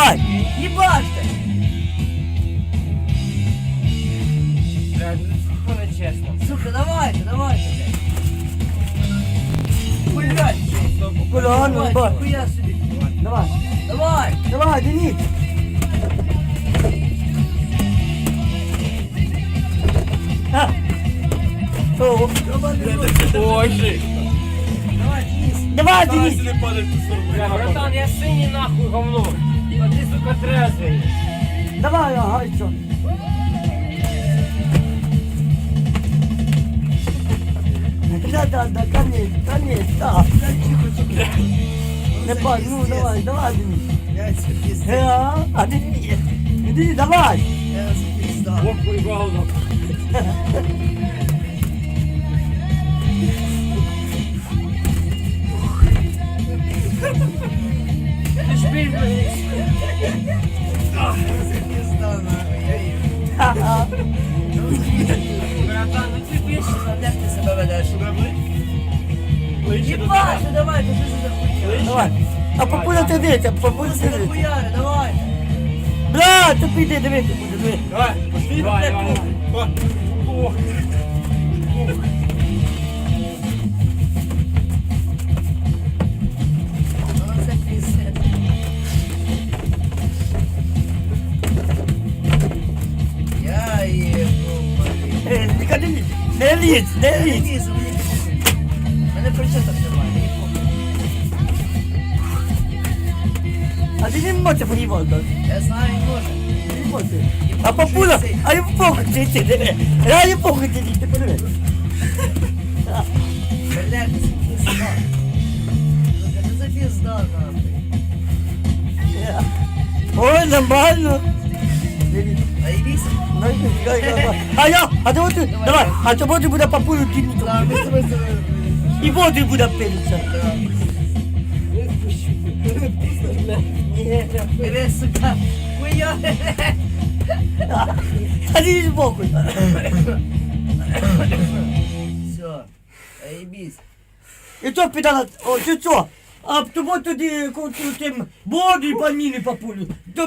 Давай! Їбаште! Блядь, ну це не чесно. Сука, давайте, давайте, блядь. Блядь, Акуратно, давай, давай. хуя собі. Давай, Давай! давай, Денис. А. О, Боже. Давай, Денис. Давай, Денис. Бля, братан, я синій нахуй говно. А ти, сука, трезвий. Давай, ага, і що? Да, да, да, конец, конец, да. Не па, ну давай, давай, Денис. Блядь, пізда. Е, а, а Денис, Денис, давай. Я вас пізда. Ох, поїбало. Ти ж біль, блядь. Пізда, нахуй, я їм. Ха-ха. Братан, ну ти більше. Як ти себе ведеш? Їбаште, давайте, що це за хуйня? Давай. А папуля ти дивиться, папуля Що ти це за дивиться. хуяри, давай. Бля, ти піди, дивися, буде, диви. Давай, пошли, давай, давай. Ох. Ну не лізь, не лізь, не Я не лізь. лізу, мені похуй. Мене причеток немає, мені похуй. А ти не можеш поїбати. Я знаю, не може. Не можеш. А папуля, а йому похуй ти диви. Я не похуй ти ти подиви. Блядь, це пізда. Сука, ну це пізда, нахуй. Ой, нормально. А я, а ти от, давай, а то буде буде папулю кинути. Да, ми з тобою з тобою. І воду буде пилитися. Да. Ні, Бери, сука. Хуя. А ти не похуй. Все. Наїбісь. І то підала, о, ти що? А тому тоді, коли тим воду і паміни папулю. То